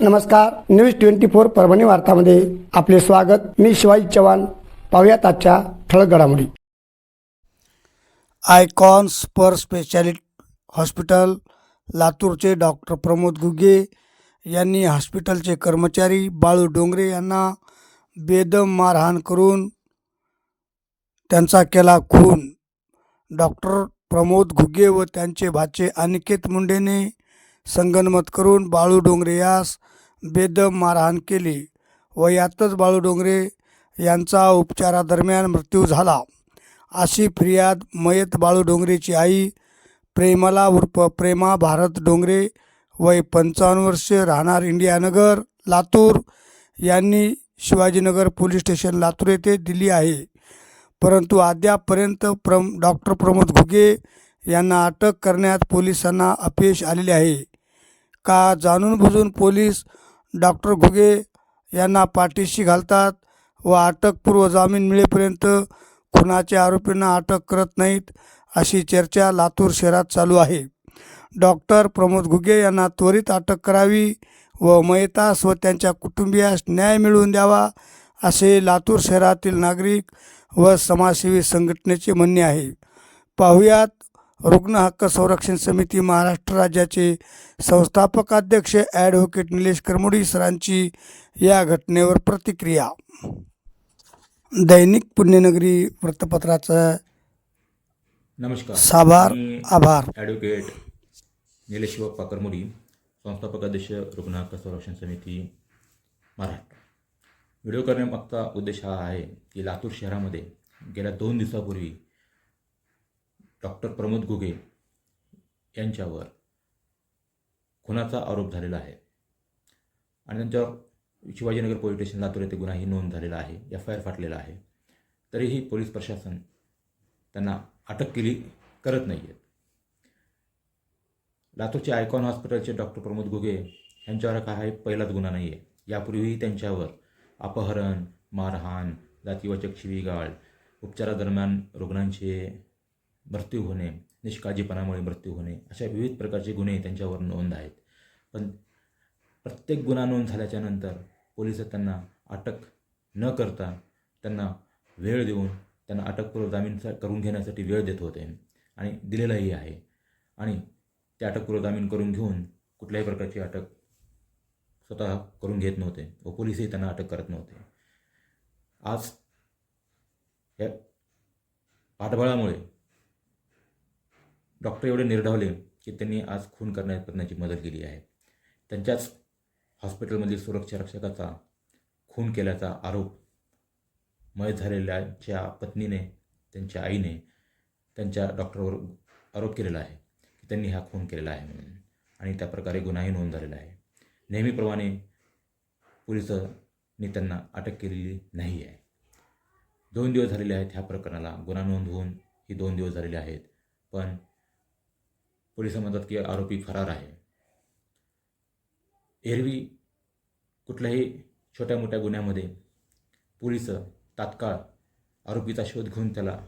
नमस्कार news twenty four Parbhani वार्तामध्ये आपले स्वागत. मी शिवाजी चव्हाण. पाहुयात आजच्या ठळक घडामोडी. आयकॉन स्पर स्पेशालिटी हॉस्पिटल लातूरचे डॉक्टर प्रमोद गुगे यांनी हॉस्पिटलचे कर्मचारी बाळू डोंगरे यांना बेदम मारहाण करून त्यांचा केला खून. डॉक्टर प्रमोद घुगे व त्यांचे भाचे अनिकेत मुंडेने संगनमत करून बाळू डोंगरे यास बेदम मारहाण केली व यातच बाळू डोंगरे यांचा उपचारादरम्यान मृत्यू झाला. अशी फिर्याद मयत बाळू डोंगरेची आई प्रेमला उर्फ प्रेमा भारत डोंगरे वय पंचावन्न वर्षे राहणार इंडियानगर लातूर यांनी शिवाजीनगर पोलीस स्टेशन लातूर येथे दिली आहे. परंतु अद्यापपर्यंत प्रम डॉक्टर प्रमोद घुगे यांना अटक करण्यात पोलिसांना अपयश आलेले आहे. का जाणून बुजून पोलीस डॉक्टर घुगे यांना पाठीशी घालतात व अटकपूर्व जामीन मिळेपर्यंत खुनाच्या आरोपींना अटक करत नाहीत अशी चर्चा लातूर शहरात चालू आहे. डॉक्टर प्रमोद घुगे यांना त्वरित अटक करावी व मयतास व त्यांच्या कुटुंबियास न्याय मिळवून द्यावा असे लातूर शहरातील नागरिक व समाजसेवी संघटनेचे म्हणणे आहे. पाहुयात रुग्ण हक्क संरक्षण समिती महाराष्ट्र राज्याचे संस्थापक अध्यक्ष ॲडव्होकेट निलेश करमुडी सरांची या घटनेवर प्रतिक्रिया. दैनिक पुण्यनगरी वृत्तपत्राचं नमस्कार. साभार आभार. ॲडव्होकेट निलेश करमुडी संस्थापक अध्यक्ष रुग्ण हक्क संरक्षण समिती महाराष्ट्र व्हिडिओ करण्यामागचा उद्देश हा आहे की लातूर शहरामध्ये गेल्या दोन दिवसापूर्वी डॉक्टर प्रमोद घुगे यांच्यावर खुनाचा आरोप झालेला आहे. आणि त्यांच्यावर शिवाजीनगर पोलीस स्टेशन लातूर येथे गुन्हाही नोंद झालेला आहे. एफ आय आर फाटलेला आहे. तरीही पोलीस प्रशासन त्यांना अटक केली करत नाही आहेत लातूरचे आयकॉन हॉस्पिटलचे डॉक्टर प्रमोद घुगे यांच्यावर हा एक पहिलाच गुन्हा नाही आहे यापूर्वीही त्यांच्यावर अपहरण मारहाण जातीवाचक शिवीगाळ उपचारादरम्यान रुग्णांचे मृत्यू होणे निष्काळजीपणामुळे मृत्यू होणे अशा विविध प्रकारचे गुन्हे त्यांच्यावर नोंद आहेत. पण प्रत्येक गुन्हा नोंद झाल्याच्यानंतर पोलीस त्यांना अटक न करता त्यांना वेळ देऊन त्यांना अटकपूर्व जामीन करून घेण्यासाठी वेळ देत होते आणि दिलेलाही आहे. आणि ते अटकपूर्व जामीन करून घेऊन कुठल्याही प्रकारची अटक स्वतः करून घेत नव्हते व पोलिसही त्यांना अटक करत नव्हते. आज या पाठबळामुळे डॉक्टर एवढे निर्धावले की त्यांनी आज खून करण्या करण्याची मदत केली आहे. त्यांच्याच हॉस्पिटलमधील सुरक्षा रक्षकाचा खून केल्याचा आरोप मय झालेल्याच्या पत्नीने त्यांच्या आईने त्यांच्या डॉक्टरवर आरोप केलेला आहे की त्यांनी हा खून केलेला आहे म्हणून. आणि त्या प्रकारे गुन्हाही नोंद झालेला आहे. नेहमीप्रमाणे पोलिसांनी त्यांना अटक केलेली नाही आहे. दोन दिवस झालेले आहेत ह्या प्रकरणाला. गुन्हा नोंद होऊन ही दोन दिवस झालेले आहेत. पण पोलीस म्हणतात की आरोपी फरार आहे. एरवी कुठल्याही छोट्या मोठ्या गुन्ह्यामध्ये पोलीस तात्काळ आरोपीचा शोध घेऊन त्याला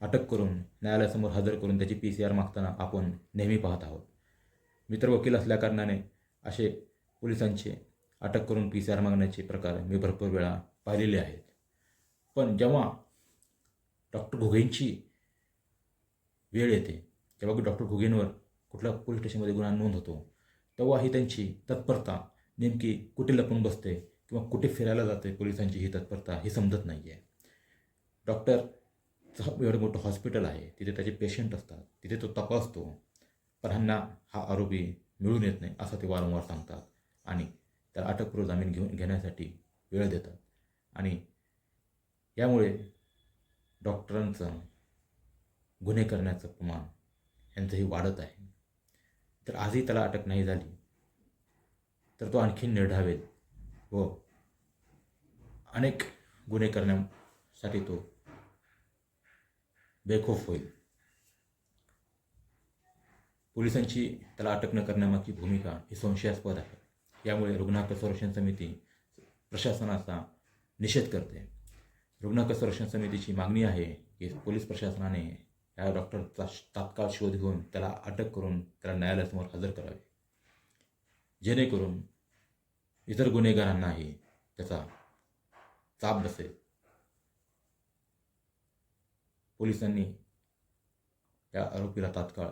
अटक करून न्यायालयासमोर हजर करून त्याची पी सी आर मागताना आपण नेहमी पाहत आहोत. मित्र वकील असल्याकारणाने असे पोलिसांचे अटक करून पी सी आर मागण्याचे प्रकार मी भरपूर वेळा पाहिलेले आहेत. पण जेव्हा डॉक्टर घुगेंची वेळ येते जेव्हा की डॉक्टर घुगेंवर कुठल्या पोलीस स्टेशनमध्ये गुन्हा नोंद होतो तेव्हा ही त्यांची तत्परता नेमकी कुठे लपून बसते किंवा कुठे फिरायला जाते पोलिसांची ही तत्परता हे समजत नाही आहे डॉक्टर एवढं मोठं हॉस्पिटल आहे तिथे त्याचे पेशंट असतात तिथे तो तपासतो पण ह्यांना हा आरोपी मिळून येत नाही असं ते वारंवार सांगतात. आणि त्याला अटकपूर्व जामीन घेऊन घेण्यासाठी वेळ देतात. आणि यामुळे डॉक्टरांचं गुन्हे करण्याचं प्रमाण यांचंही वाढत आहे. तर आजही त्याला अटक नाही झाली तर तो आणखीन निर्ढावेल व अनेक गुन्हे करण्यासाठी तो बेखोफ होईल. पोलिसांची त्याला अटक न करण्यामागची भूमिका ही संशयास्पद आहे. यामुळे रुग्णाहक्क संरक्षण समिती प्रशासनाचा निषेध करते. रुग्णाहक्क संरक्षण समितीची मागणी आहे की पोलीस प्रशासनाने या डॉक्टरचा तात्काळ शोध घेऊन त्याला अटक करून त्याला न्यायालयासमोर हजर करावे. जेणेकरून इतर गुन्हेगारांनाही त्याचा चाप बसेल पोलिसांनी या आरोपीला तात्काळ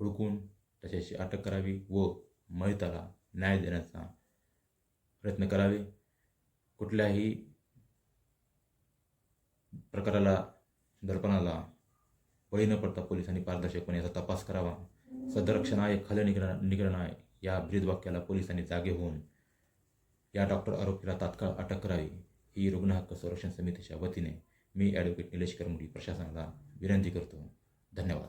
हुडकून त्याच्याशी अटक करावी व मयताला न्याय देण्याचा प्रयत्न करावे. कुठल्याही प्रकाराला दर्पणाला बळी न पडता पोलिसांनी पारदर्शकपणे याचा तपास करावा. सदरक्षणाय खल निग्र आहे. या ब्रीदवाक्याला पोलिसांनी जागे होऊन या डॉक्टर आरोपीला तात्काळ अटक करावी. ही रुग्ण हक्क संरक्षण समितीच्या वतीने मी ॲडव्होकेट निलेश करमुडी प्रशासनाला विनंती करतो. धन्यवाद.